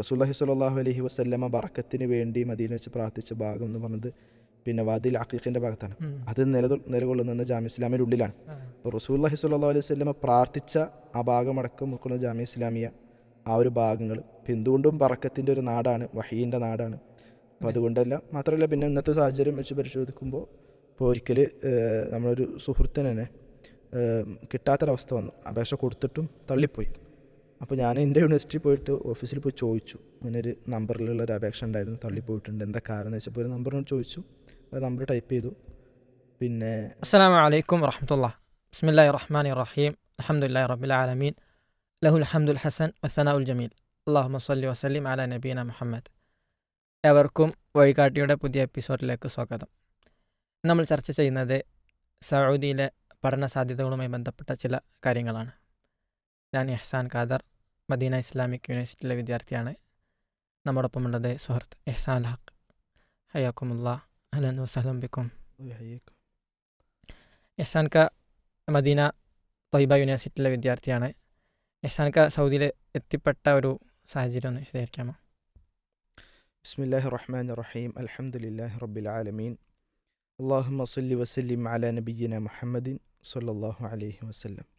റസൂല്ലാഹി സ്വല്ലല്ലാഹു അലഹി വസ്ല്ലമ്മ ബറക്കത്തിന് വേണ്ടി മദീന വെച്ച് പ്രാർത്ഥിച്ച ഭാഗം എന്ന് പറഞ്ഞത് പിന്നെ വാദിൽ അഖീഖിന്റെ ഭാഗത്താണ്. അത് നില നിലകൊള്ളുന്നത് ജാമ്യ ഇസ്ലാമിയുടെ ഉള്ളിലാണ്. അപ്പോൾ റസൂല്ലാഹി സ്വല്ലല്ലാഹു അലൈഹി വസല്ലമ പ്രാർത്ഥിച്ച ആ ഭാഗം അടക്കം ഉൾക്കൊള്ളുന്ന ജാമ്യ ഇസ്ലാമിയ ആ ഒരു ഭാഗങ്ങൾ. എന്തുകൊണ്ടും ബറക്കത്തിന്റെ ഒരു നാടാണ് വഹീന്റെ നാടാണ്. അപ്പോൾ അതുകൊണ്ടല്ല മാത്രമല്ല പിന്നെ ഇന്നത്തെ സാഹചര്യം വെച്ച് പരിശോധിക്കുമ്പോൾ ഇപ്പോൾ ഒരിക്കൽ നമ്മളൊരു സുഹൃത്തിന് തന്നെ കിട്ടാത്തൊരവസ്ഥ വന്നു. അപേക്ഷ കൊടുത്തിട്ടും തള്ളിപ്പോയി. അപ്പോൾ ഞാൻ എന്റെ യൂണിവേഴ്സിറ്റി പോയിട്ട് ഓഫീസിൽ പോയി ചോദിച്ചു. ഇങ്ങനൊരു നമ്പറിലുള്ള ഒരു അപേക്ഷ ഉണ്ടായിരുന്നു തള്ളിപ്പോയിട്ടുണ്ട്. എന്താ കാരണം എന്ന് വെച്ചപ്പോൾ ഒരു നമ്പറിനോട് ചോദിച്ചു. ആ നമ്പർ ടൈപ്പ് ചെയ്തു. പിന്നെ അസ്സാം വലൈക്കും വറഹമത്തുള്ള ബിസ്മില്ലാ റഹ്മാൻ റഹീം. റബ്ബിൽ ആലമീൻ. ലഹുൽ ഹംദുൽ ഹസൻ വസന ഉൽ ജമീൽ. അള്ളാഹു മസ്ലി വസ്ലിം അല നബീന മുഹമ്മദ്. എവർക്കും വഴികാട്ടിയുടെ പുതിയ എപ്പിസോഡിലേക്ക് സ്വാഗതം. നമ്മൾ ചർച്ച ചെയ്യുന്നത് സൗദിയിലെ പഠന സാധ്യതകളുമായി ബന്ധപ്പെട്ട ചില കാര്യങ്ങളാണ്. ഞാൻ എഹ്സാൻ ഖാദർ മദീന ഇസ്ലാമിക് യൂണിവേഴ്സിറ്റിയിലെ വിദ്യാർത്ഥിയാണ്. നമ്മോടൊപ്പം നമ്മോടൊപ്പമുള്ളത് സുഹൃത്ത് എഹ്സാൻ ഹഖ്. ഹയാക്കുമുല്ല അലൻ വസ്ലം ബിക്കും എഹ്സാൻ ഖ മദീന തൊയ്ബ യൂണിവേഴ്സിറ്റിയിലെ വിദ്യാർത്ഥിയാണ്. എഹ്സാൻ ഖ സൗദിയിൽ എത്തിപ്പെട്ട ഒരു സാഹചര്യം ഒന്ന് വിശദീകരിക്കാമോ? ബിസ്മില്ലാഹി റഹ്മാൻ റഹീം അലഹമുല്ലാഹി റബ്ബിൽ ആലമീൻ. അള്ളാഹു മസ്ലി വസ്ലിം അല നബീന മുഹമ്മദിൻ സല്ലാഹു അലൈഹി വസ്ലം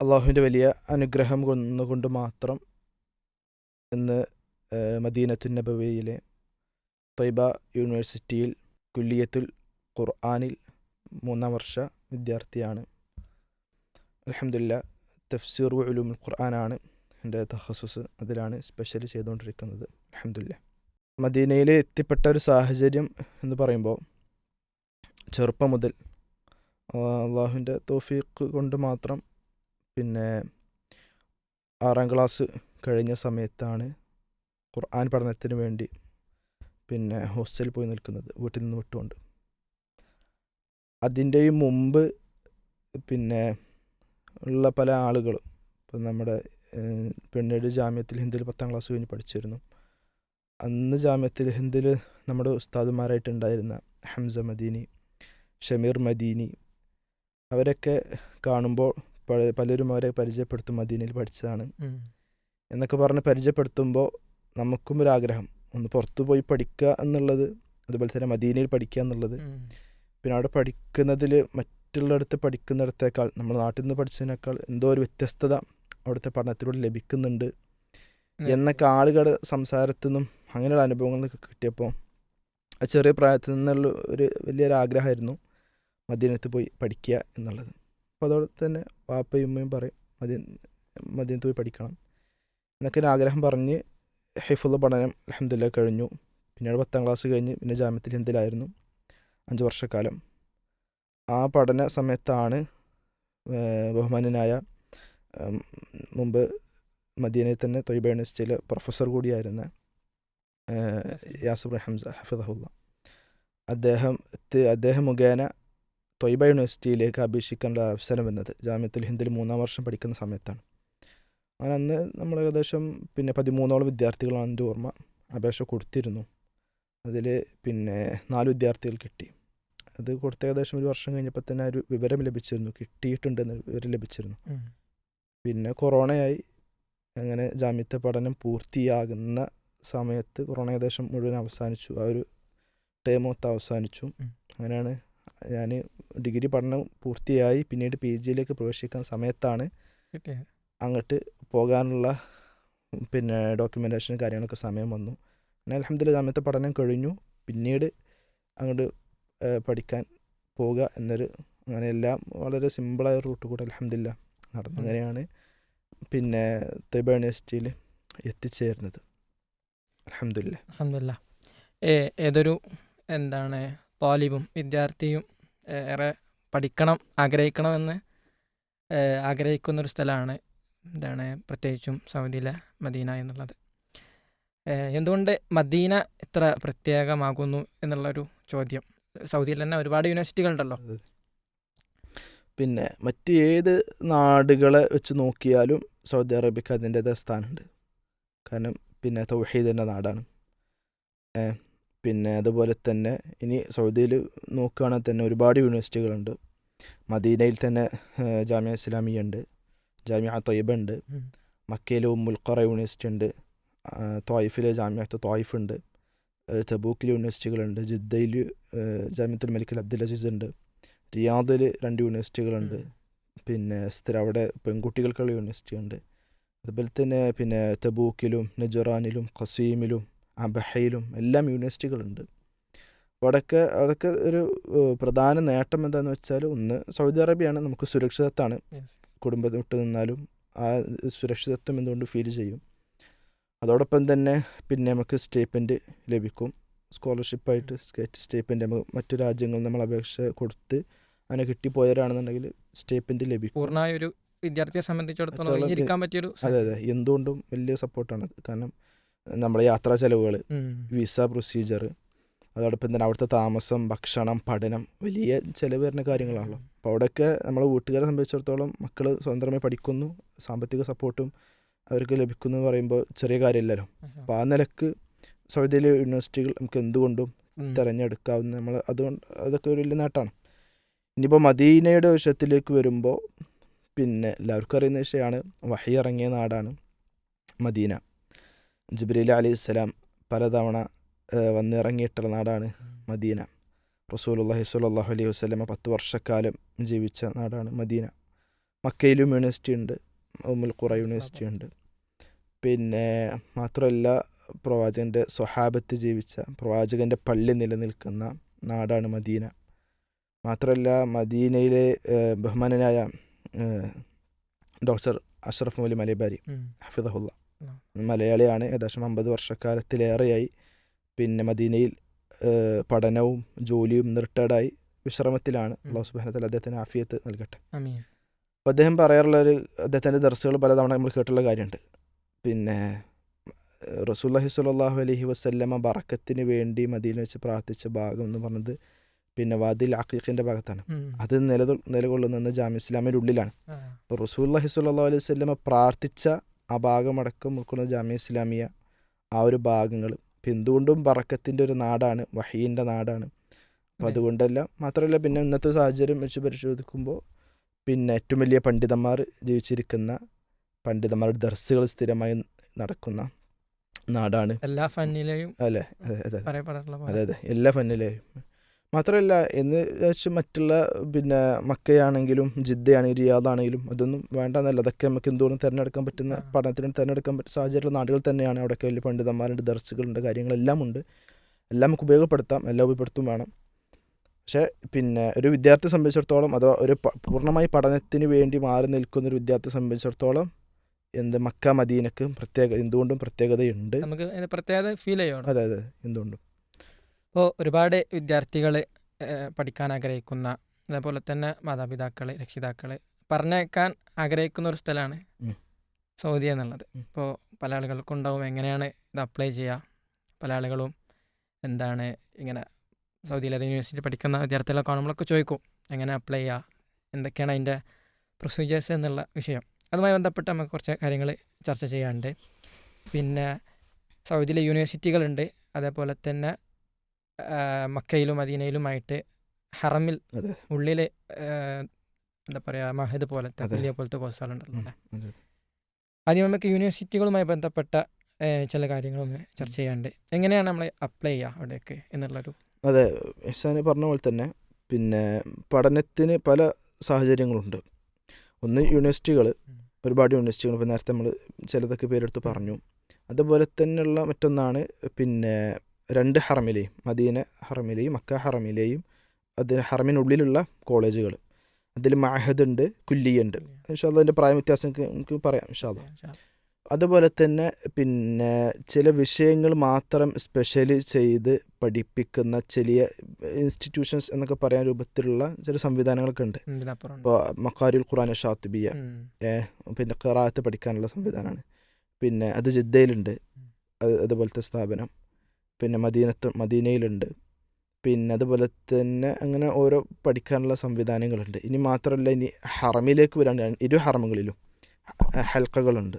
അള്ളാഹുവിന്റെ വലിയ അനുഗ്രഹം കൊന്നുകൊണ്ട് മാത്രം ഇന്ന് മദീനത്തു നബവിയിലെ തൊയ്ബ യൂണിവേഴ്സിറ്റിയിൽ കുല്ലിയത്തുൽ ഖുർആാനിൽ മൂന്നാം വർഷ വിദ്യാർത്ഥിയാണ്. അലഹമില്ല തഫ്സീർ ഉലൂമുൽ ഖുർആനാണ് എന്റെ തഹസുസ് അതിലാണ് സ്പെഷ്യൽ ചെയ്തുകൊണ്ടിരിക്കുന്നത്. അലഹമില്ല മദീനയിൽ എത്തിപ്പെട്ട ഒരു സാഹചര്യം എന്ന് പറയുമ്പോൾ ചെറുപ്പം മുതൽ അള്ളാഹുവിന്റെ തോഫീക്ക് കൊണ്ട് മാത്രം പിന്നെ ആറാം ക്ലാസ് കഴിഞ്ഞ സമയത്താണ് ഖുർആൻ പഠനത്തിന് വേണ്ടി പിന്നെ ഹോസ്റ്റലിൽ പോയി നിൽക്കുന്നത് വീട്ടിൽ നിന്ന് വിട്ടുകൊണ്ട്. അതിന്റെയും മുമ്പ് പിന്നെ ഉള്ള പല ആളുകളും ഇപ്പം നമ്മുടെ പിന്നീട് ജാമ്യത്തിൽ ഹിന്ദിയിൽ പത്താം ക്ലാസ് കഴിഞ്ഞ് പഠിച്ചിരുന്നു. അന്ന് ജാമ്യത്തിൽ ഹിന്ദിയിൽ നമ്മുടെ ഉസ്താദുമാരായിട്ടുണ്ടായിരുന്ന ഹംസ മദീനി ഷമീർ മദീനി അവരൊക്കെ കാണുമ്പോൾ പലരും അവരെ പരിചയപ്പെടുത്തും മദീനയിൽ പഠിച്ചതാണ്. എന്നൊക്കെ പറഞ്ഞ് പരിചയപ്പെടുത്തുമ്പോൾ നമുക്കും ഒരു ആഗ്രഹം ഒന്ന് പുറത്തു പോയി പഠിക്കുക എന്നുള്ളത് അതുപോലെ തന്നെ മദീനയിൽ പഠിക്കുക എന്നുള്ളത്. പിന്നെ അവിടെ പഠിക്കുന്നതിൽ മറ്റുള്ളിടത്ത് പഠിക്കുന്നിടത്തേക്കാൾ നമ്മൾ നാട്ടിൽ നിന്ന് പഠിച്ചതിനേക്കാൾ എന്തോ ഒരു വ്യത്യസ്തത അവിടുത്തെ പഠനത്തിലൂടെ ലഭിക്കുന്നുണ്ട്. എന്നൊക്കെ ആളുകളുടെ സംസാരത്തിൽ നിന്നും അങ്ങനെയുള്ള അനുഭവങ്ങളൊക്കെ കിട്ടിയപ്പോൾ ആ ചെറിയ പ്രായത്തിൽ നിന്നുള്ള ഒരു വലിയൊരു ആഗ്രഹമായിരുന്നു മദീനത്ത് പോയി പഠിക്കുക എന്നുള്ളത്. അപ്പോൾ അതോടെ തന്നെ വാപ്പയും ഉമ്മയും പറയും മദ്യം മദ്യം പോയി പഠിക്കണം. എന്നൊക്കെ ഒരു ആഗ്രഹം പറഞ്ഞ് ഹൈഫുള്ള പഠനം അലഹമില്ല കഴിഞ്ഞു. പിന്നീട് പത്താം ക്ലാസ് കഴിഞ്ഞ് പിന്നെ ജാമ്യത്തിൽ എന്തിലായിരുന്നു അഞ്ച് വർഷക്കാലം. ആ പഠന സമയത്താണ് ബഹുമാനനായ മുമ്പ് മദീനയിൽ തന്നെ തൊയ്ബ യൂണിവേഴ്സിറ്റിയിലെ പ്രൊഫസർ കൂടിയായിരുന്ന യാസുബ് ഹംസ ഹഫിദഹുല്ല. അദ്ദേഹം അദ്ദേഹം മുഖേന തൊയ്ബ യൂണിവേഴ്സിറ്റിയിലേക്ക് അപേക്ഷിക്കാനുള്ള അവസരം വന്നത് ജാമ്യത്തിൽ ഹിന്ദിൽ മൂന്നാം വർഷം പഠിക്കുന്ന സമയത്താണ്. അങ്ങനെ അന്ന് നമ്മൾ ഏകദേശം പിന്നെ പതിമൂന്നോളം വിദ്യാർത്ഥികളാണ് എന്റെ ഓർമ്മ അപേക്ഷ കൊടുത്തിരുന്നു. അതിൽ പിന്നെ നാല് വിദ്യാർത്ഥികൾ കിട്ടി. അത് കൊടുത്ത ഏകദേശം ഒരു വർഷം കഴിഞ്ഞപ്പോൾ തന്നെ ഒരു വിവരം ലഭിച്ചിരുന്നു. കിട്ടിയിട്ടുണ്ടെന്ന് വിവരം ലഭിച്ചിരുന്നു. പിന്നെ കൊറോണയായി. അങ്ങനെ ജാമ്യത്തെ പഠനം പൂർത്തിയാകുന്ന സമയത്ത് കൊറോണ ഏകദേശം മുഴുവൻ അവസാനിച്ചു. ആ ഒരു ടേം മൊത്തം അവസാനിച്ചു അങ്ങനെയാണ് ഞാൻ ഡിഗ്രി പഠനം പൂർത്തിയായി പിന്നീട് പി ജിയിലേക്ക് പ്രവേശിക്കുന്ന സമയത്താണ് അങ്ങോട്ട് പോകാനുള്ള പിന്നെ ഡോക്യുമെന്റേഷൻ കാര്യങ്ങളൊക്കെ സമയം വന്നു. പിന്നെ അലഹമ്മദില്ല ജാമ്യത്തെ പഠനം കഴിഞ്ഞു. പിന്നീട് അങ്ങോട്ട് പഠിക്കാൻ പോവുക എന്നൊരു അങ്ങനെ എല്ലാം വളരെ സിമ്പിളായ റൂട്ട് കൂടെ അലഹമ്മദില്ല നടന്നു. അങ്ങനെയാണ് പിന്നെ തെബ യൂണിവേഴ്സിറ്റിയിൽ എത്തിച്ചേർന്നത്. അലഹമ്മദില്ല ഏ ഏതൊരു എന്താണ് താലിബും വിദ്യാർത്ഥിയും ഏറെ പഠിക്കണം ആഗ്രഹിക്കണമെന്ന് ആഗ്രഹിക്കുന്നൊരു സ്ഥലമാണ് എന്താണ് പ്രത്യേകിച്ചും സൗദിയിലെ മദീന എന്നുള്ളത്. എന്തുകൊണ്ട് മദീന ഇത്ര പ്രത്യേകമാകുന്നു എന്നുള്ളൊരു ചോദ്യം. സൗദിയിൽ തന്നെ ഒരുപാട് യൂണിവേഴ്സിറ്റികളുണ്ടല്ലോ. പിന്നെ മറ്റ് ഏത് നാടുകളെ വെച്ച് നോക്കിയാലും സൗദി അറേബ്യക്ക് അതിന്റേതായ സ്ഥാനമുണ്ട്. കാരണം പിന്നെ തൗഹീദിന്റെ നാടാണ്. പിന്നെ അതുപോലെ തന്നെ ഇനി സൗദിയിൽ നോക്കുകയാണെങ്കിൽ തന്നെ ഒരുപാട് യൂണിവേഴ്സിറ്റികളുണ്ട്. മദീനയിൽ തന്നെ ജാമ്യ ഇസ്ലാമിയ ഉണ്ട് ജാമ്യ തൊയ്ബ ഉണ്ട് മക്കയിൽ മക്കയിലെ ഉമ്മുൽ ഖറ യൂണിവേഴ്സിറ്റി ഉണ്ട് ത്വായിഫിലെ ജാമ്യത്ത് ത്വായിഫ് ഉണ്ട് തബൂക്കിൽ യൂണിവേഴ്സിറ്റികളുണ്ട് ജിദ്ദയിൽ ജാമ്യത്തുൽ മലിക്കൽ അബ്ദുൽ അസീസ് ഉണ്ട് റിയാദിൽ രണ്ട് യൂണിവേഴ്സിറ്റികളുണ്ട്. പിന്നെ സ്ഥിരം അവിടെ പെൺകുട്ടികൾക്കുള്ള യൂണിവേഴ്സിറ്റി ഉണ്ട്. അതുപോലെ തന്നെ പിന്നെ തബൂക്കിലും നജറാനിലും ഖസീമിലും അബഹയിലും എല്ലാം യൂണിവേഴ്സിറ്റികളുണ്ട് അപ്പോൾ അവിടെയൊക്കെ അതൊക്കെ ഒരു പ്രധാന നേട്ടം എന്താണെന്ന് വെച്ചാൽ ഒന്ന് സൗദി അറേബ്യയാണ് നമുക്ക് സുരക്ഷിതത്വമാണ് കുടുംബം കുടുംബത്തിൽ വിട്ട് നിന്നാലും ആ സുരക്ഷിതത്വം എന്തുകൊണ്ട് ഫീൽ ചെയ്യും? അതോടൊപ്പം തന്നെ പിന്നെ നമുക്ക് സ്റ്റേപ്പന്റ് ലഭിക്കും. സ്കോളർഷിപ്പായിട്ട് സ്റ്റേറ്റ് സ്റ്റേപ്പന്റ് നമുക്ക് മറ്റു രാജ്യങ്ങളിൽ നമ്മൾ അപേക്ഷ കൊടുത്ത് അങ്ങനെ കിട്ടിപ്പോയവരാണെന്നുണ്ടെങ്കിൽ സ്റ്റേപ്പന്റ് ലഭിക്കും. പൂർണമായ ഒരു വിദ്യാർത്ഥിയെ സംബന്ധിച്ചിടത്തോളം അതെ അതെ. എന്തുകൊണ്ടും വലിയ സപ്പോർട്ടാണ് കാരണം നമ്മുടെ യാത്രാ ചെലവുകൾ വിസ പ്രൊസീജിയർ അതോടൊപ്പം തന്നെ അവിടുത്തെ താമസം ഭക്ഷണം പഠനം വലിയ ചിലവ് വരുന്ന കാര്യങ്ങളാണല്ലോ. അപ്പോൾ അവിടെയൊക്കെ നമ്മളെ വീട്ടുകാരെ സംബന്ധിച്ചിടത്തോളം മക്കൾ സ്വതന്ത്രമായി പഠിക്കുന്നു സാമ്പത്തിക സപ്പോർട്ടും അവർക്ക് ലഭിക്കുന്നു എന്ന് പറയുമ്പോൾ ചെറിയ കാര്യമില്ലല്ലോ. അപ്പോൾ ആ നിലയ്ക്ക് സൗദിയിലെ യൂണിവേഴ്സിറ്റികൾ നമുക്ക് എന്തുകൊണ്ടും തിരഞ്ഞെടുക്കാവുന്ന നമ്മൾ അതുകൊണ്ട് അതൊക്കെ ഒരു വലിയ നേട്ടമാണ്. ഇനിയിപ്പോൾ മദീനയുടെ വിഷയത്തിലേക്ക് വരുമ്പോൾ പിന്നെ എല്ലാവർക്കും അറിയുന്ന വിഷയമാണ് വഹി ഇറങ്ങിയ നാടാണ് മദീന. ജിബ്രീൽ അലി ഇസ്ലാം പലതവണ വന്നിറങ്ങിയിട്ടുള്ള നാടാണ് മദീന. റസൂലുള്ളാഹി സ്വല്ലല്ലാഹു അലൈഹി വസ്ലമ പത്ത് വർഷക്കാലം ജീവിച്ച നാടാണ് മദീന. മക്കയിലും യൂണിവേഴ്സിറ്റി ഉണ്ട് ഉമ്മുൽ ഖുറ യൂണിവേഴ്സിറ്റി ഉണ്ട്. പിന്നെ മാത്രമല്ല പ്രവാചകന്റെ സ്വഹാബത്ത് ജീവിച്ച പ്രവാചകന്റെ പള്ളി നിലനിൽക്കുന്ന നാടാണ് മദീന. മാത്രമല്ല മദീനയിലെ ബഹുമാനനായ ഡോക്ടർ അഷ്റഫ് മുലി മലബാരി. ഹഫിദഹുല്ല. മലയാളിയാണ് ഏകദേശം അമ്പത് വർഷക്കാലത്തിലേറെയായി. പിന്നെ മദീനയിൽ പഠനവും ജോലിയും റിട്ടയർഡായി വിശ്രമത്തിലാണ്. അള്ളാഹു സുബാനത്തിൽ അദ്ദേഹത്തിന് ആഫിയത്ത് നൽകട്ടെ. അപ്പോൾ അദ്ദേഹം പറയാറുള്ള ഒരു അദ്ദേഹത്തിന്റെ ദർസുകൾ പലതവണ നമ്മൾ കേട്ടുള്ള കാര്യമുണ്ട്. പിന്നെ റസൂല്ലാഹി സ്വല്ലല്ലാഹു അലഹി വസല്ലമ ബറക്കത്തിന് വേണ്ടി മദീൽ വെച്ച് പ്രാർത്ഥിച്ച ഭാഗം എന്ന് പറഞ്ഞത് പിന്നെ വാദിൽ അഖീഖിന്റെ ഭാഗത്താണ്. അത് നിലതൊ നിലകൊള്ളുന്നത് ജാമ്യ ഇസ്ലാമിന്റെ ഉള്ളിലാണ്. അപ്പോൾ റസൂല്ലാഹി സ്വല്ലല്ലാഹു അലൈഹി വസല്ലമ പ്രാർത്ഥിച്ച ആ ഭാഗമടക്കം ഉൾക്കൊള്ളുന്ന ജാമ്യ ഇസ്ലാമിയ ആ ഒരു ഭാഗങ്ങൾ ഇപ്പം എന്തുകൊണ്ടും ബറക്കത്തിന്റെ ഒരു നാടാണ് വഹീന്റെ നാടാണ്. അപ്പോൾ അതുകൊണ്ടല്ല മാത്രമല്ല പിന്നെ ഇന്നത്തെ സാഹചര്യം വെച്ച് പരിശോധിക്കുമ്പോൾ പിന്നെ ഏറ്റവും വലിയ പണ്ഡിതന്മാർ ജീവിച്ചിരിക്കുന്ന പണ്ഡിതന്മാരുടെ ദർസുകൾ സ്ഥിരമായി നടക്കുന്ന നാടാണ്. എല്ലാ ഫന്നിലെയും അല്ലേ? അതെ അതെ അതെ അതെ. എല്ലാ ഫന്നിലെയും. മാത്രമല്ല എന്ന് വെച്ച് മറ്റുള്ള പിന്നെ മക്കയാണെങ്കിലും ജിദ്ദയാണെങ്കിലും റിയാദാണെങ്കിലും അതൊന്നും വേണ്ടെന്നല്ല. അതൊക്കെ നമുക്ക് എന്തുകൊണ്ടും തിരഞ്ഞെടുക്കാൻ പറ്റുന്ന പഠനത്തിനും തിരഞ്ഞെടുക്കാൻ പറ്റുന്ന സാഹചര്യമുള്ള നാടുകൾ തന്നെയാണ്. അവിടെയൊക്കെ വലിയ പണ്ഡിതന്മാരുണ്ട് ദർസുകളുണ്ട് കാര്യങ്ങളെല്ലാം ഉണ്ട്. എല്ലാം നമുക്ക് ഉപയോഗപ്പെടുത്താം എല്ലാം ഉപയോഗപ്പെടുത്തും വേണം. പക്ഷേ പിന്നെ ഒരു വിദ്യാർത്ഥിയെ സംബന്ധിച്ചിടത്തോളം അഥവാ ഒരു പൂർണമായി പഠനത്തിന് വേണ്ടി മാറി നിൽക്കുന്ന ഒരു വിദ്യാർത്ഥിയെ സംബന്ധിച്ചിടത്തോളം എന്ത് മക്ക മദീനക്ക് പ്രത്യേക എന്തുകൊണ്ടും പ്രത്യേകതയുണ്ട്. നമുക്ക് പ്രത്യേകത ഫീൽ ചെയ്യണം. അതെ അതെ എന്തുകൊണ്ടും. ഇപ്പോൾ ഒരുപാട് വിദ്യാർത്ഥികൾ പഠിക്കാൻ ആഗ്രഹിക്കുന്ന അതേപോലെ തന്നെ മാതാപിതാക്കൾ രക്ഷിതാക്കൾ പറഞ്ഞേക്കാൻ ആഗ്രഹിക്കുന്ന ഒരു സ്ഥലമാണ് സൗദി എന്നുള്ളത്. ഇപ്പോൾ പല ആളുകൾക്കും ഉണ്ടാവും എങ്ങനെയാണ് ഇത് അപ്ലൈ ചെയ്യുക. പല ആളുകളും എന്താണ് ഇങ്ങനെ സൗദിയിലെ യൂണിവേഴ്സിറ്റി പഠിക്കുന്ന വിദ്യാർത്ഥികളൊക്കെ നമ്മളൊക്കെ ചോദിക്കും എങ്ങനെ അപ്ലൈ ചെയ്യുക? എന്തൊക്കെയാണ് അതിന്റെ പ്രൊസീജിയേഴ്സ് എന്നുള്ള വിഷയം? അതുമായി ബന്ധപ്പെട്ട് നമുക്ക് കുറച്ച് കാര്യങ്ങൾ ചർച്ച ചെയ്യാനുണ്ട്. പിന്നെ സൗദിയിലെ യൂണിവേഴ്സിറ്റികളുണ്ട്. അതേപോലെ തന്നെ മക്കയിലും മദീനയിലുമായിട്ട് ഹറമിൽ ഉള്ളിലെ ഉള്ളിൽ എന്താ പറയുക മഹദ് പോലത്തെ. വലിയ പോലത്തെ കോഴ്സുകളുണ്ടല്ലോ അല്ലേ? ആദ്യം നമുക്ക് യൂണിവേഴ്സിറ്റികളുമായി ബന്ധപ്പെട്ട ചില കാര്യങ്ങളൊന്ന് ചർച്ച ചെയ്യാണ്ട് എങ്ങനെയാണ് നമ്മൾ അപ്ലൈ ചെയ്യുക അവിടേക്ക് എന്നുള്ളൊരു അതെ ഇഹ്സാന് പറഞ്ഞ പോലെ തന്നെ പിന്നെ പഠനത്തിന് പല സാഹചര്യങ്ങളുണ്ട്. ഒന്ന് യൂണിവേഴ്സിറ്റികൾ ഒരുപാട് യൂണിവേഴ്സിറ്റികൾ ഇപ്പോൾ നേരത്തെ നമ്മൾ ചിലതൊക്കെ പേരെടുത്ത് പറഞ്ഞു. അതുപോലെ തന്നെയുള്ള മറ്റൊന്നാണ് പിന്നെ രണ്ട് ഹറമിലെയും മദീന ഹറമിലെയും മക്ക ഹറമിലെയും അതിന് ഹറമിനുള്ളിലുള്ള കോളേജുകൾ. അതിൽ മഹദ് ഉണ്ട് കുല്ലിയുണ്ട്. ഇൻഷാല്ല അതിന്റെ പ്രായ വ്യത്യാസം നമുക്ക് പറയാം ഇൻഷാല്ല അതുപോലെ തന്നെ പിന്നെ ചില വിഷയങ്ങൾ മാത്രം സ്പെഷ്യലി ചെയ്ത് പഠിപ്പിക്കുന്ന ചെറിയ ഇൻസ്റ്റിറ്റ്യൂഷൻസ് എന്നൊക്കെ പറയാൻ രൂപത്തിലുള്ള ചില സംവിധാനങ്ങളൊക്കെ ഉണ്ട്. ഇപ്പോൾ മക്കാരുൽ ഖുറാൻ ഷാത്തുബിയ ഏ പിന്നെ ഖറാത്ത് പഠിക്കാനുള്ള സംവിധാനമാണ്. പിന്നെ അത് ജിദ്ദയിലുണ്ട്. അത് അതുപോലത്തെ സ്ഥാപനം. പിന്നെ മദീനത്ത് മദീനയിലുണ്ട്. പിന്നെ അതുപോലെ തന്നെ അങ്ങനെ ഓരോ പഠിക്കാനുള്ള സംവിധാനങ്ങളുണ്ട്. ഇനി മാത്രമല്ല ഇനി ഹറമിലേക്ക് വരാൻ ഇരു ഹറമുകളിലും ഹൽക്കകളുണ്ട്.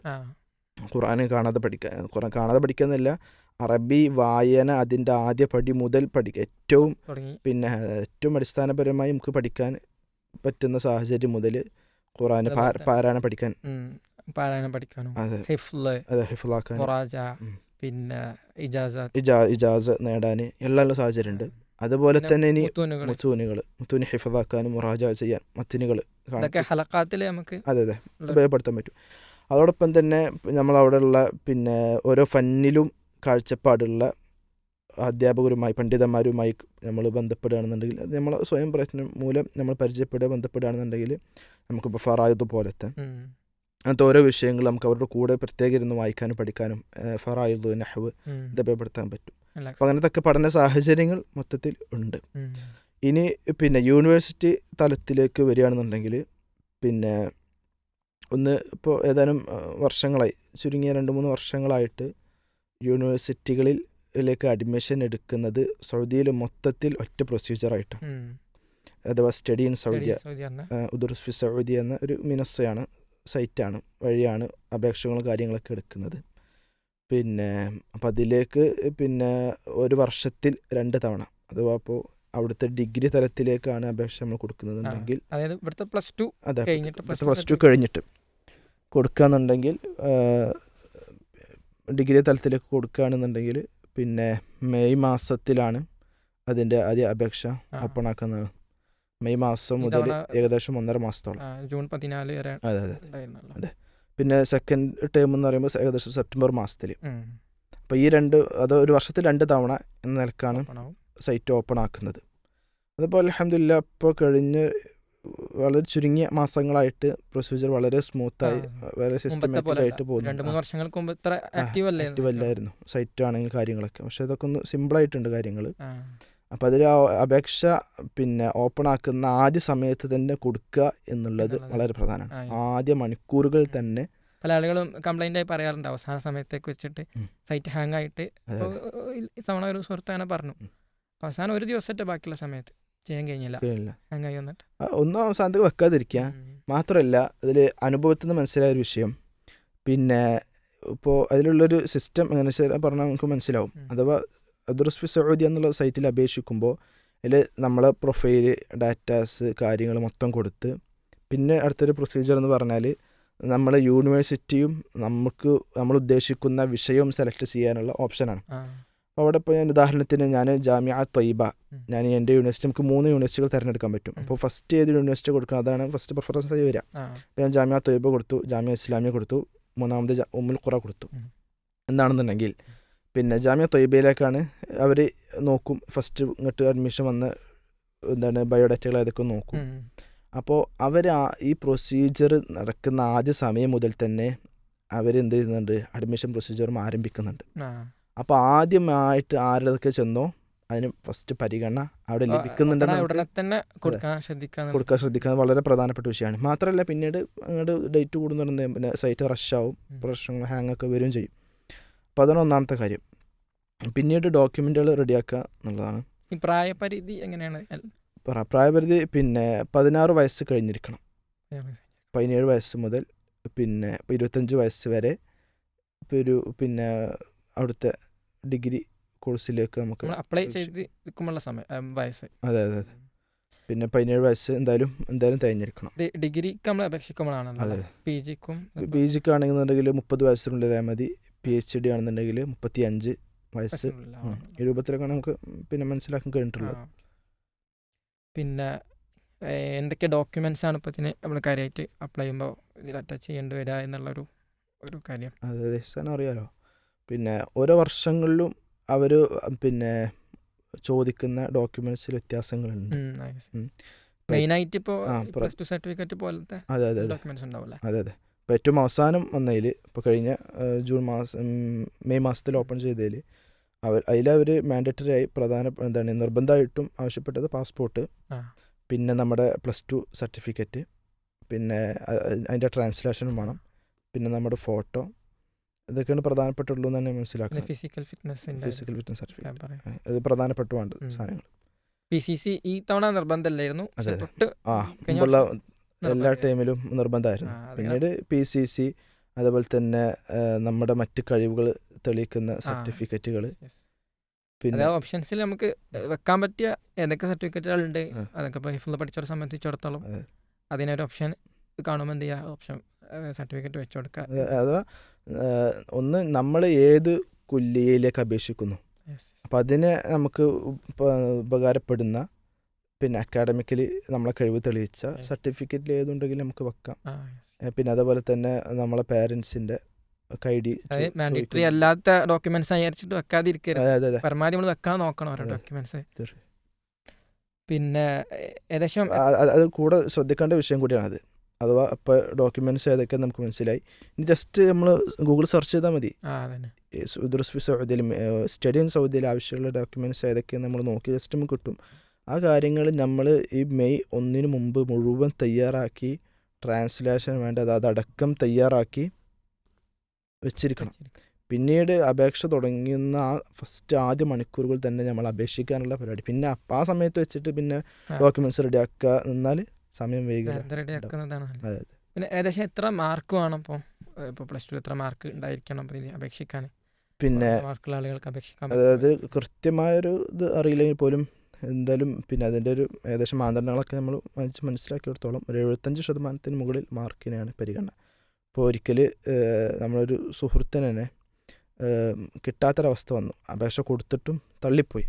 ഖുറാൻ ഖുർആൻ കാണാതെ പഠിക്കാൻ ഖുർആൻ കാണാതെ പഠിക്കുന്നല്ല അറബി വായന അതിന്റെ ആദ്യ പടി മുതൽ പഠിക്കുക ഏറ്റവും പിന്നെ ഏറ്റവും അടിസ്ഥാനപരമായി നമുക്ക് പഠിക്കാൻ പറ്റുന്ന സാഹചര്യം മുതൽ ഖുറാൻ പാരായണം പഠിക്കാൻ. പാരായണം പഠിക്കാനും. അതെ. അതെ ഹിഫ്ലാക്കാൻ. പിന്നെ ഇജാസ ഇജാസ നേടാൻ എല്ലാം സാഹചര്യമുണ്ട്. അതുപോലെ തന്നെ ഇനി മുത്തൂനുകൾ മുത്തൂന് ഹിഫിലാക്കാനും മുറാജ ചെയ്യാൻ മത്തിനുകൾ നമുക്ക് അതെ അതെ. ഉപയോഗപ്പെടുത്താൻ പറ്റും. അതോടൊപ്പം തന്നെ നമ്മൾ നമ്മളവിടെയുള്ള പിന്നെ ഓരോ ഫന്നിലും കാഴ്ചപ്പാടുള്ള അധ്യാപകരുമായി പണ്ഡിതന്മാരുമായി നമ്മൾ ബന്ധപ്പെടുകയാണെന്നുണ്ടെങ്കിൽ നമ്മൾ സ്വയം പ്രശ്നം മൂലം നമ്മൾ പരിചയപ്പെടുക ബന്ധപ്പെടുകയാണെന്നുണ്ടെങ്കിൽ നമുക്കിപ്പോൾ ഫറായത് പോലത്തെ. അങ്ങനത്തെ ഓരോ വിഷയങ്ങൾ നമുക്ക് അവരുടെ കൂടെ പ്രത്യേകം ഇരുന്ന് വായിക്കാനും പഠിക്കാനും ഫറായത് നഹവ് ഉം. ഇത് പറ്റും. അപ്പം അങ്ങനത്തെ പഠന സാഹചര്യങ്ങൾ മൊത്തത്തിൽ ഉണ്ട്. ഇനി പിന്നെ യൂണിവേഴ്സിറ്റി തലത്തിലേക്ക് വരികയാണെന്നുണ്ടെങ്കിൽ പിന്നെ ഒന്ന് ഇപ്പോൾ ഏതാനും വർഷങ്ങളായി ചുരുങ്ങിയ രണ്ട് മൂന്ന് വർഷങ്ങളായിട്ട് യൂണിവേഴ്സിറ്റികളിലേക്ക് അഡ്മിഷൻ എടുക്കുന്നത് സൗദിയിൽ മൊത്തത്തിൽ ഒറ്റ പ്രൊസീജിയറായിട്ടാണ്. അഥവാ സ്റ്റഡി ഇൻ സൗദിയ ഉദുർസ്ഫി സൗദി എന്ന ഒരു മിനസ്സയാണ് സൈറ്റാണ് വഴിയാണ് അപേക്ഷകളും കാര്യങ്ങളൊക്കെ എടുക്കുന്നത് പിന്നെ അപ്പം അതിലേക്ക് പിന്നെ ഒരു വർഷത്തിൽ രണ്ട് തവണ അഥവാ അപ്പോൾ അവിടുത്തെ ഡിഗ്രി തലത്തിലേക്കാണ് അപേക്ഷ നമ്മൾ കൊടുക്കുന്നതെന്നുണ്ടെങ്കിൽ അതായത് ഇവിടുത്തെ പ്ലസ് ടു അതെ പ്ലസ് ടു കഴിഞ്ഞിട്ട് കൊടുക്കുകയെന്നുണ്ടെങ്കിൽ ഡിഗ്രി തലത്തിലേക്ക് കൊടുക്കുകയാണെന്നുണ്ടെങ്കിൽ പിന്നെ മെയ് മാസത്തിലാണ് അതിന്റെ ആദ്യ അപേക്ഷ. ഓപ്പൺ ആക്കുന്നത് മെയ് മാസം മുതൽ ഏകദേശം ഒന്നര മാസത്തോളം. ജൂൺ പതിനാല് വരെ അതെ അതെ അതെ. പിന്നെ സെക്കൻഡ് ടേം എന്ന് പറയുമ്പോൾ ഏകദേശം സെപ്റ്റംബർ മാസത്തിൽ. അപ്പോൾ ഈ രണ്ട് അത് ഒരു വർഷത്തിൽ രണ്ട് തവണ എന്ന നിലക്കാണ്. സൈറ്റ് ഓപ്പൺ ആക്കുന്നത്. അതിപ്പോൾ അലഹമില്ല ഇപ്പോൾ കഴിഞ്ഞ് വളരെ ചുരുങ്ങിയ മാസങ്ങളായിട്ട് പ്രൊസീജിയർ വളരെ സ്മൂത്തായി. വളരെ സിസ്റ്റമാറ്റിക് ആയിട്ട് രണ്ട് മൂന്ന് വർഷങ്ങൾക്ക് മുമ്പ് ഇത്ര ആക്റ്റീവ് അല്ലായിരുന്നു. സൈറ്റ് ആണെങ്കിൽ കാര്യങ്ങളൊക്കെ. പക്ഷെ ഇതൊക്കെ ഒന്ന് സിമ്പിളായിട്ടുണ്ട് കാര്യങ്ങൾ അപ്പോൾ അതിൽ അപേക്ഷ പിന്നെ ഓപ്പൺ ആക്കുന്ന ആദ്യ സമയത്ത് തന്നെ കൊടുക്കുക എന്നുള്ളത്. വളരെ പ്രധാനമാണ്. ആദ്യ മണിക്കൂറുകൾ തന്നെ പല ആളുകളും കംപ്ലൈന്റ് ആയി പറയാറുണ്ട്. അവസാന സമയത്തേക്ക് വെച്ചിട്ട് സൈറ്റ് ഹാങ് ആയിട്ട് തവണ ഒരു സുഹൃത്ത് അങ്ങനെ പറഞ്ഞു. അവസാനം ഒരു ദിവസത്തെ ബാക്കിയുള്ള സമയത്ത് ചെയ്യാൻ കഴിഞ്ഞില്ല. ഹാങ് ആയി വന്നിട്ട്. ഒന്നും അവസാനത്തേക്ക് വെക്കാതിരിക്കുക. മാത്രമല്ല അതിൽ അനുഭവത്തിൽ നിന്ന് മനസ്സിലായ ഒരു വിഷയം. പിന്നെ ഇപ്പോൾ അതിലുള്ളൊരു സിസ്റ്റം എങ്ങനെ പറഞ്ഞാൽ നമുക്ക് മനസ്സിലാവും. അഥവാ അദുറസ്ഫി സൗദി എന്നുള്ള സൈറ്റിൽ അപേക്ഷിക്കുമ്പോൾ അതിൽ നമ്മളെ പ്രൊഫൈൽ ഡാറ്റാസ് കാര്യങ്ങൾ മൊത്തം കൊടുത്ത് പിന്നെ അടുത്തൊരു പ്രൊസീജിയർ എന്ന് പറഞ്ഞാൽ നമ്മളെ യൂണിവേഴ്സിറ്റിയും നമുക്ക് നമ്മൾ ഉദ്ദേശിക്കുന്ന വിഷയവും സെലക്ട് ചെയ്യാനുള്ള ഓപ്ഷനാണ് അപ്പോൾ അവിടെ ഇപ്പോൾ ഞാൻ ഉദാഹരണത്തിന് ഞാൻ ജാമ്യ തൊയ്ബ ഞാൻ എന്റെ യൂണിവേഴ്സിറ്റി നമുക്ക് മൂന്ന് യൂണിവേഴ്സിറ്റികൾ തിരഞ്ഞെടുക്കാൻ പറ്റും. അപ്പോൾ ഫസ്റ്റ് ഏത് യൂണിവേഴ്സിറ്റി കൊടുക്കണം? അതാണ് ഫസ്റ്റ് പ്രിഫറൻസ് ആയി വരിക അപ്പോൾ ഞാൻ ജാമ്യ തൊയ്ബ കൊടുത്തു ജാമ്യ ഇസ്ലാമിയ കൊടുത്തു മൂന്നാമത് ഉമ്മുൽ ഖുറ കൊടുത്തു എന്താണെന്നുണ്ടെങ്കിൽ പിന്നെ ജാമ്യ തൊയ്ബയിലേക്കാണ് അവർ നോക്കും. ഫസ്റ്റ് ഇങ്ങോട്ട് അഡ്മിഷൻ വന്ന എന്താണ് ബയോഡാറ്റകൾ ഏതൊക്കെ നോക്കും. അപ്പോൾ അവർ ഈ പ്രൊസീജിയർ നടക്കുന്ന ആദ്യ സമയം മുതൽ തന്നെ അവർ എന്ത് ചെയ്യുന്നുണ്ട്? അഡ്മിഷൻ പ്രൊസീജിയറും ആരംഭിക്കുന്നുണ്ട്. അപ്പോൾ ആദ്യമായിട്ട് ആരുടെയൊക്കെ ചെന്നോ? അതിന് ഫസ്റ്റ് പരിഗണന അവിടെ ലഭിക്കുന്നുണ്ടെന്ന് കൊടുക്കാൻ ശ്രദ്ധിക്കുന്നത് വളരെ പ്രധാനപ്പെട്ട വിഷയമാണ്. മാത്രമല്ല പിന്നീട് അങ്ങോട്ട് ഡേറ്റ് കൂടുന്നുണ്ടെന്ന് പിന്നെ സൈറ്റ് റഷ് ആവും. പ്രശ്നങ്ങൾ ഹാങ് ഒക്കെ വരികയും ചെയ്യും. ഒന്നാമത്തെ കാര്യം. പിന്നീട് ഡോക്യുമെന്റുകൾ റെഡിയാക്കുക എന്നുള്ളതാണ്. ഈ പ്രായപരിധി എങ്ങനെയാണ്? പ്രായപരിധി പിന്നെ പതിനാറ് വയസ്സ് കഴിഞ്ഞിരിക്കണം. പതിനേഴ് വയസ്സ് മുതൽ പിന്നെ ഇരുപത്തഞ്ച് വയസ്സ് വരെ ഇപ്പോൾ ഒരു പിന്നെ അവിടുത്തെ ഡിഗ്രി കോഴ്സിലേക്ക് നമുക്ക് അപ്ലൈ ചെയ്തിരിക്കുമ്പോൾ സമയം വയസ്സ്. അതെ അതെ അതെ. പിന്നെ പതിനേഴ് വയസ്സ് എന്തായാലും എന്തായാലും തിരഞ്ഞെടുക്കണം ഡിഗ്രിക്ക് നമ്മൾ അപേക്ഷിക്കുമ്പോഴാണല്ലോ പി ജിക്കും പി ജിക്ക് ആണെന്നുണ്ടെങ്കിൽ മുപ്പത് വയസ്സിനുള്ളിലായാൽ മതി. പി എച്ച് ഡി ആണെന്നുണ്ടെങ്കിൽ മുപ്പത്തി അഞ്ച് വയസ്സ്. ഈ രൂപത്തിലൊക്കെയാണ് നമുക്ക് പിന്നെ മനസ്സിലാക്കാൻ കഴിഞ്ഞിട്ടുള്ളത്. പിന്നെ എന്തൊക്കെ ഡോക്യുമെന്റ്സ് ആണ് ഇപ്പോൾ ഇതിന് നമ്മൾ കാര്യമായിട്ട് അപ്ലൈ ചെയ്യുമ്പോൾ ഇതിൽ അറ്റാച്ച് ചെയ്യേണ്ടി വരിക എന്നുള്ളൊരു ഒരു കാര്യം? അതെ ദേശസ്ഥാനം അറിയാലോ. പിന്നെ ഓരോ വർഷങ്ങളിലും അവർ പിന്നെ ചോദിക്കുന്ന ഡോക്യുമെന്റ്സിൽ വ്യത്യാസങ്ങളുണ്ട്. മെയിനായിട്ട് ഇപ്പോൾ ആ, പ്ലസ് ടു സർട്ടിഫിക്കറ്റ് പോലത്തെ അതെ അതെ ഡോക്യുമെന്റ്സ് ഉണ്ടാവില്ല അതെ അതെ. ഇപ്പോൾ ഏറ്റവും അവസാനം വന്നതിൽ ഇപ്പോൾ കഴിഞ്ഞ ജൂൺ മാസം മെയ് മാസത്തിൽ ഓപ്പൺ ചെയ്തതിൽ അവർ അതിലവർ മാൻഡറ്ററി ആയി പ്രധാന എന്താണ് നിർബന്ധമായിട്ടും ആവശ്യപ്പെട്ടത് പാസ്പോർട്ട് പിന്നെ നമ്മുടെ പ്ലസ് ടു സർട്ടിഫിക്കറ്റ് പിന്നെ അതിന്റെ ട്രാൻസ്ലേഷനും വേണം. പിന്നെ നമ്മുടെ ഫോട്ടോ ഇതൊക്കെയാണ് പ്രധാനപ്പെട്ടുള്ളൂ എന്ന് തന്നെ മനസ്സിലാക്കുന്നത്. Physical fitness physical fitness certificate അത് ഇത് പ്രധാനപ്പെട്ട വേണ്ട. സാധനങ്ങൾ പി സി സി ഈ തവണ നിർബന്ധമല്ലായിരുന്നു. ആ എല്ലാ. ടൈമിലും നിർബന്ധമായിരുന്നു. പിന്നീട് പി സി സി അതുപോലെ തന്നെ നമ്മുടെ മറ്റ് കഴിവുകൾ തെളിയിക്കുന്ന സർട്ടിഫിക്കറ്റുകൾ. പിന്നെ ഓപ്ഷൻസിൽ നമുക്ക് വെക്കാൻ പറ്റിയ ഏതൊക്കെ സർട്ടിഫിക്കറ്റുകളുണ്ട് ഉണ്ട് അതൊക്കെ ഇപ്പോൾ ഹിഫിൾ പഠിച്ചവരെ സംബന്ധിച്ചിടത്തോളം അതെ. അതിനൊരു ഓപ്ഷൻ കാണുമ്പോൾ എന്ത് ചെയ്യുക ഓപ്ഷൻ സർട്ടിഫിക്കറ്റ് വെച്ചു കൊടുക്കുക. അഥവാ ഒന്ന് നമ്മൾ ഏത് കുല്ലിയയിലേക്ക് അപേക്ഷിക്കുന്നു. അപ്പം അതിന് നമുക്ക് ഉപ- ഉപകാരപ്പെടുന്ന പിന്നെ അക്കാഡമിക്കലി നമ്മളെ കഴിവ് തെളിയിച്ച. സർട്ടിഫിക്കറ്റിൽ ഏതുണ്ടെങ്കിലും നമുക്ക് വെക്കാം. പിന്നെ അതേപോലെ തന്നെ നമ്മളെ പേരൻസിന്റെ മാൻഡേറ്ററി അല്ലാത്ത ഡോക്യുമെന്റ്സ് അയച്ചിട്ട് വെക്കാതിരിക്കരുത്. പരമാവധി നമ്മൾ വെക്കാൻ നോക്കണം ഓരോ ഡോക്യുമെന്റ്സ്. പിന്നെ ഏകദേശം അത് കൂടെ ശ്രദ്ധിക്കേണ്ട വിഷയം കൂടിയാണത്. അഥവാ അപ്പോൾ ഡോക്യുമെന്റ്സ് ഏതൊക്കെ നമുക്ക് മനസ്സിലായി. ഇനി ജസ്റ്റ് നമ്മൾ ഗൂഗിൾ സെർച്ച് ചെയ്താൽ മതി. ദുർസ്ബി സൗദിയിൽ സ്റ്റഡി ഇൻ സൗദിയിൽ ആവശ്യമുള്ള ഡോക്യുമെന്റ്സ് ഏതൊക്കെയാണ് നമ്മൾ നോക്കി ജസ്റ്റ് നമുക്ക് കിട്ടും. ആ കാര്യങ്ങൾ നമ്മൾ ഈ മെയ് ഒന്നിന് മുമ്പ് മുഴുവൻ തയ്യാറാക്കി ട്രാൻസ്ലേഷൻ വേണ്ടത് അതടക്കം തയ്യാറാക്കി വെച്ചിരിക്കണം. പിന്നീട് അപേക്ഷ തുടങ്ങുന്ന ആ ഫസ്റ്റ് ആദ്യ മണിക്കൂറുകൾ തന്നെ നമ്മൾ അപേക്ഷിക്കാനുള്ള പരിപാടി. പിന്നെ അപ്പ- ആ സമയത്ത് വെച്ചിട്ട് പിന്നെ ഡോക്യുമെന്റ്സ് റെഡി ആക്കുക നിന്നാൽ സമയം വൈകില്ല. പിന്നെ ഏകദേശം എത്ര മാർക്ക് വേണം ഇപ്പോൾ ഇപ്പോൾ പ്ലസ് ടു എത്ര മാർക്ക് ഉണ്ടായിരിക്കണം അപേക്ഷിക്കാൻ പിന്നെ ആളുകൾക്ക് അപേക്ഷിക്കാൻ അതായത് കൃത്യമായൊരു ഇത് അറിയില്ലെങ്കിൽ പോലും എന്തായാലും പിന്നെ അതിന്റെ ഒരു ഏകദേശം മാനദണ്ഡങ്ങളൊക്കെ നമ്മൾ വായിച്ച് മനസ്സിലാക്കിയെടുത്തോളം ഒരു എഴുപത്തഞ്ച് ശതമാനത്തിന് മുകളിൽ മാർക്കിനെയാണ് പരിഗണന. ഇപ്പോൾ ഒരിക്കൽ നമ്മളൊരു സുഹൃത്തിന് കിട്ടാത്തൊരവസ്ഥ വന്നു. അപേക്ഷ കൊടുത്തിട്ടും തള്ളിപ്പോയി.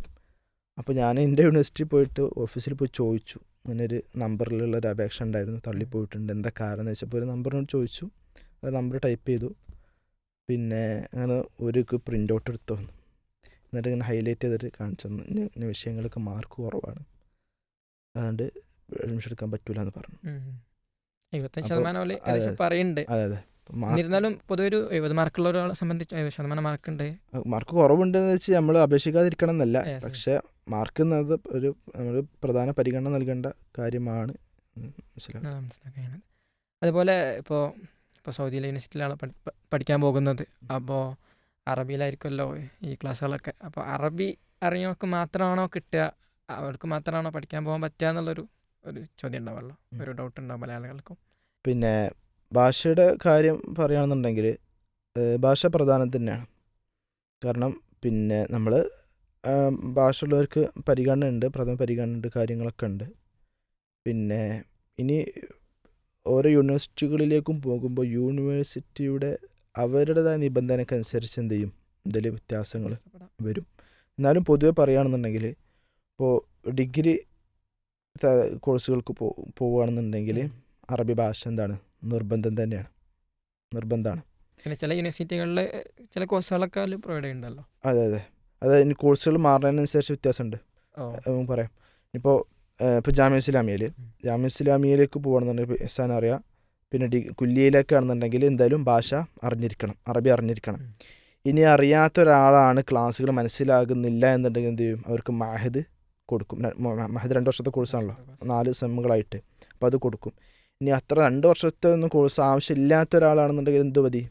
അപ്പോൾ ഞാൻ എന്റെ യൂണിവേഴ്സിറ്റി പോയിട്ട് ഓഫീസിൽ പോയി ചോദിച്ചു. ഇങ്ങനെ ഒരു നമ്പറിലുള്ള ഒരു അപേക്ഷ ഉണ്ടായിരുന്നു തള്ളിപ്പോയിട്ടുണ്ട്. എന്താ കാരണം എന്ന് വെച്ചപ്പോൾ ഒരു നമ്പറിനോട് ചോദിച്ചു. ആ നമ്പർ ടൈപ്പ് ചെയ്തു. പിന്നെ അങ്ങനെ ഒരു പ്രിന്റ് ഔട്ട് എടുത്തു വന്നു. എന്നിട്ട് ഇങ്ങനെ ഹൈലൈറ്റ് ചെയ്തിട്ട് കാണിച്ചു തന്നു. ഇന്ന വിഷയങ്ങൾക്ക് മാർക്ക് കുറവാണ്. അതുകൊണ്ട് അഡ്മിഷൻ എടുക്കാൻ പറ്റൂല എന്ന് പറഞ്ഞു എഴുപത്തഞ്ച് ശതമാനം. പറയുന്നുണ്ട് അതെ അതെ മാർക്ക് എന്നിരുന്നാലും പൊതുവെ ഒരു എഴുപത് മാർക്കുള്ള ഒരാളെ സംബന്ധിച്ച് ശതമാനം മാർക്ക് ഉണ്ട്. മാർക്ക് കുറവുണ്ടെന്ന് വെച്ച് നമ്മൾ അപേക്ഷിക്കാതിരിക്കണം എന്നല്ല. പക്ഷെ മാർക്ക് എന്നത് ഒരു നമ്മൾ പ്രധാന പരിഗണന നൽകേണ്ട കാര്യമാണ്. അതുപോലെ ഇപ്പോൾ ഇപ്പോൾ സൗദി യൂണിവേഴ്സിറ്റിയിലാണ് പഠിക്കാൻ പോകുന്നത്. അപ്പോൾ അറബിയിലായിരിക്കുമല്ലോ ഈ ക്ലാസ്സുകളൊക്കെ. അപ്പോൾ അറബി അറിയവർക്ക് മാത്രമാണോ കിട്ടുക? അവർക്ക് മാത്രമാണോ പഠിക്കാൻ പോകാൻ പറ്റുക എന്നുള്ളൊരു ഒരു ചോദ്യം ഉണ്ടാവുമല്ലോ. ഒരു ഡൗട്ട് ഉണ്ടാവും മലയാളികൾക്കും. പിന്നെ ഭാഷയുടെ കാര്യം പറയുകയാണെന്നുണ്ടെങ്കിൽ ഭാഷ പ്രധാനം തന്നെയാണ്. കാരണം പിന്നെ നമ്മൾ ഭാഷയുള്ളവർക്ക് പരിഗണന ഉണ്ട് പ്രഥമ പരിഗണന ഉണ്ട് കാര്യങ്ങളൊക്കെ ഉണ്ട്. പിന്നെ ഇനി ഓരോ യൂണിവേഴ്സിറ്റികളിലേക്കും പോകുമ്പോൾ യൂണിവേഴ്സിറ്റിയുടെ അവരുടേതായ നിബന്ധനക്കനുസരിച്ച് എന്ത് ചെയ്യും എന്തെങ്കിലും വ്യത്യാസങ്ങൾ. വരും. എന്നാലും പൊതുവെ പറയുകയാണെന്നുണ്ടെങ്കിൽ ഇപ്പോൾ ഡിഗ്രി കോഴ്സുകൾക്ക് പോ പോവുകയാണെന്നുണ്ടെങ്കിൽ അറബി ഭാഷ എന്താണ്? നിർബന്ധം തന്നെയാണ്. നിർബന്ധമാണ് പിന്നെ ചില യൂണിവേഴ്സിറ്റികളിൽ ചില കോഴ്സുകളൊക്കെ അതിൽ പ്രൊവൈഡ് ചെയ്യുന്നുണ്ടല്ലോ. അതെ അതെ. അത് ഇനി കോഴ്സുകൾ മാറുന്നതിനനുസരിച്ച് വ്യത്യാസമുണ്ട്. പറയാം. ഇപ്പോൾ ഇപ്പോൾ ജാമ്യ ഇസ്ലാമിയയിൽ. ജാമ്യ ഇസ്ലാമിയയിലേക്ക് പോകണമെന്നുണ്ടെങ്കിൽ എഹ്സാൻ അറിയാം. പിന്നെ ഡി കുല്ലിയയിലേക്കാണെന്നുണ്ടെങ്കിൽ എന്തായാലും ഭാഷ അറിഞ്ഞിരിക്കണം അറബി അറിഞ്ഞിരിക്കണം. ഇനി അറിയാത്ത ഒരാളാണ് ക്ലാസ്സുകൾ മനസ്സിലാകുന്നില്ല എന്നുണ്ടെങ്കിൽ എന്ത് ചെയ്യും? അവർക്ക് മഹദ് കൊടുക്കും. മാഹദ് രണ്ട് വർഷത്തെ കോഴ്സാണല്ലോ നാല് സെമ്മുകളായിട്ട്. അപ്പോൾ അത് കൊടുക്കും. ഇനി അത്ര രണ്ട് വർഷത്തെ ഒന്നും കോഴ്സ് ആവശ്യമില്ലാത്ത ഒരാളാണെന്നുണ്ടെങ്കിൽ എന്ത് മതി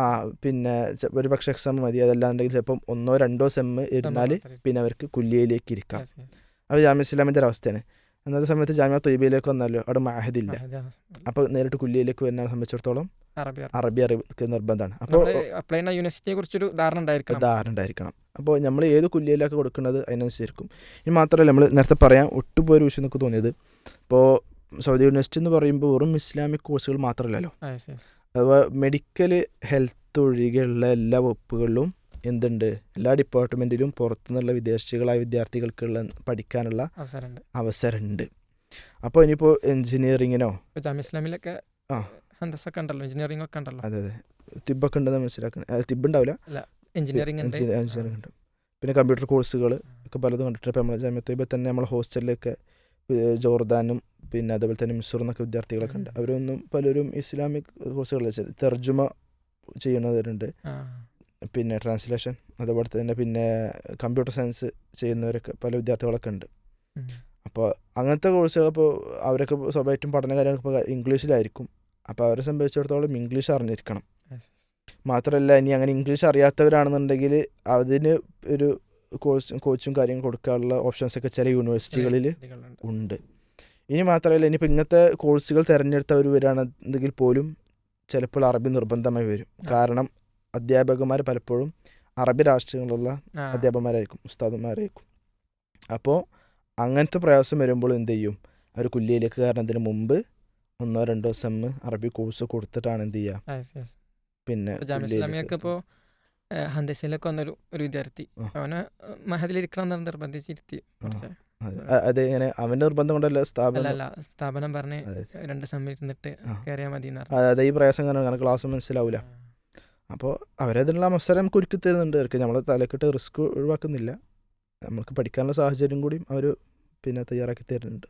ആ പിന്നെ ഒരു പക്ഷേ എക്സാം മതി. അതല്ലാന്നുണ്ടെങ്കിൽ ചിലപ്പം ഒന്നോ രണ്ടോ സെമ്മ് ഇരുന്നാൽ പിന്നെ അവർക്ക് കുല്യയിലേക്ക് ഇരിക്കാം. അപ്പോൾ. അത് ജാമ്യ ഇസ്ലാമിന്റെ ഒരു അവസ്ഥയാണ് അന്നത്തെ സമയത്ത് ജാമ്യ തൊയ്ബയിലേക്ക് വന്നാലോ? അവിടെ മാഹദില്ല. അപ്പൊ. അപ്പോൾ നേരിട്ട് കുല്ലിയിലേക്ക് വരുന്ന സംബന്ധിച്ചിടത്തോളം അറബി അറബിക്ക് അറിവ് നിർബന്ധമാണ്. അപ്പോൾ യൂണിവേഴ്സിറ്റിയെ കുറിച്ചൊരു ധാരണ ഉണ്ടായിരിക്കണം. ധാരണ ഉണ്ടായിരിക്കണം. അപ്പോൾ നമ്മൾ ഏത് കുല്ലിയിലൊക്കെ കൊടുക്കുന്നത് അതിനനുസരിച്ചിരിക്കും ഇനി മാത്രമല്ല നമ്മൾ നേരത്തെ പറയാൻ ഒട്ടുപോയൊരു വിഷയം നമുക്ക് തോന്നിയത്. ഇപ്പോൾ സൗദി യൂണിവേഴ്സിറ്റി എന്ന് പറയുമ്പോൾ വെറും ഇസ്ലാമിക് കോഴ്സുകൾ മാത്രമല്ലല്ലോ. അഥവാ മെഡിക്കൽ ഹെൽത്ത് ഒഴികെയുള്ള എല്ലാ വകുപ്പുകളിലും എന്തുണ്ട്? എല്ലാ ഡിപ്പാർട്ട്മെന്റിലും പുറത്തുനിന്നുള്ള വിദേശികളായ വിദ്യാർത്ഥികൾക്കുള്ള പഠിക്കാനുള്ള അവസരമുണ്ട്. അവസരമുണ്ട്. അപ്പോൾ ഇനിയിപ്പോൾ ജാമ്യ ഇസ്ലാമിലൊക്കെ ആ. ഹന്തസൊക്കെ ഉണ്ടല്ലോ എഞ്ചിനീയറിംഗ് ഒക്കെ ഉണ്ടല്ലോ. അതെ അതെ. തിബൊക്കെ ഉണ്ടെന്ന് മനസ്സിലാക്കണം. തിബ് ഉണ്ടാവില്ല? എഞ്ചിനീയറിംഗ് എഞ്ചിനീയറിംഗ് ഉണ്ട്. പിന്നെ കമ്പ്യൂട്ടർ കോഴ്സുകൾ ഒക്കെ പലതും കണ്ടിട്ട് ഇപ്പോൾ നമ്മളെ ജാമ്യത്തെ ഇപ്പോൾ തന്നെ നമ്മൾ ഹോസ്റ്റലിലൊക്കെ ജോർദാനും പിന്നെ അതേപോലെ തന്നെ മിസൂർ എന്നൊക്കെ വിദ്യാർത്ഥികളൊക്കെ ഉണ്ട്. അവരൊന്നും പലരും ഇസ്ലാമിക് കോഴ്സുകളിൽ തെർജുമ ചെയ്യുന്നവരുണ്ട്. പിന്നെ ട്രാൻസ്ലേഷൻ അതുപോലെ തന്നെ പിന്നെ കമ്പ്യൂട്ടർ സയൻസ് ചെയ്യുന്നവരൊക്കെ പല വിദ്യാർത്ഥികളൊക്കെ ഉണ്ട്. അപ്പോൾ അങ്ങനത്തെ കോഴ്സുകൾ ഇപ്പോൾ അവരൊക്കെ സ്വാഭാവികമായിട്ടും പഠന കാര്യങ്ങൾ ഇപ്പോൾ ഇംഗ്ലീഷിലായിരിക്കും. അപ്പോൾ അവരെ സംബന്ധിച്ചിടത്തോളം ഇംഗ്ലീഷ് അറിഞ്ഞിരിക്കണം. മാത്രമല്ല ഇനി അങ്ങനെ ഇംഗ്ലീഷ് അറിയാത്തവരാണെന്നുണ്ടെങ്കിൽ അതിന് ഒരു കോഴ്സ് കോച്ചും കാര്യങ്ങളും കൊടുക്കാനുള്ള ഓപ്ഷൻസൊക്കെ ചില യൂണിവേഴ്സിറ്റികളിൽ. ഉണ്ട്. ഇനി മാത്രമല്ല ഇനിയിപ്പോൾ ഇങ്ങനത്തെ കോഴ്സുകൾ തിരഞ്ഞെടുത്തവർ വരികയാണെന്നെങ്കിൽ പോലും ചിലപ്പോൾ അറബി നിർബന്ധമായി വരും. കാരണം അധ്യാപകന്മാർ പലപ്പോഴും അറബി രാഷ്ട്രങ്ങളിലുള്ള അധ്യാപകന്മാരായിരിക്കും ഉസ്താദന്മാരായിരിക്കും അപ്പോൾ അങ്ങനത്തെ പ്രയാസം വരുമ്പോൾ എന്ത് ചെയ്യും? അവർ കുല്ലിയിലേക്ക് കയറുന്നതിന് മുമ്പ് ഒന്നോ രണ്ടോ സെമ്മ് അറബി കോഴ്സ് കൊടുത്തിട്ടാണ് എന്ത് ചെയ്യുക. പിന്നെ ഇപ്പോൾ ഹന്തസിലൊക്കെ വന്നൊരു ഒരു വിദ്യാർത്ഥി. അവനെ മഹദിലിരിക്കണം എന്ന് നിർബന്ധിച്ചിരുത്തി. അത്. അ- അത് നിർബന്ധം കൊണ്ടല്ല സ്ഥാപനം? സ്ഥാപനം പറഞ്ഞ്. രണ്ട് സമയം ഇരുന്നിട്ട്. കയറിയാൽ മതി അതായത് ഈ പ്രയാസം കാരണം കാരണം ക്ലാസ് മനസ്സിലാവില്ല അപ്പോൾ അവരതിനുള്ള അവസരം നമുക്ക് ഒരുക്കി തരുന്നുണ്ട്. അവർക്ക് നമ്മളെ തലക്കെട്ട് റിസ്ക് ഒഴിവാക്കുന്നില്ല. നമുക്ക് പഠിക്കാനുള്ള സാഹചര്യം കൂടിയും അവർ പിന്നെ തയ്യാറാക്കി തരുന്നുണ്ട്.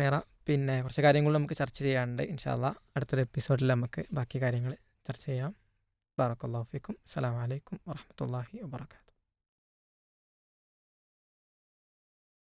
ഖൈറ. പിന്നെ കുറച്ച് കാര്യങ്ങൾ നമുക്ക് ചർച്ച ചെയ്യാനുണ്ട്. ഇൻഷാല്ല അടുത്തൊരു എപ്പിസോഡിൽ നമുക്ക് ബാക്കി കാര്യങ്ങൾ ചർച്ച ചെയ്യാം. ബാറക്കല്ലാഹു ഫിക്കും. അസ്സലാമു അലൈക്കും വറഹ്മത്തുള്ളാഹി വബറകാതുഹു.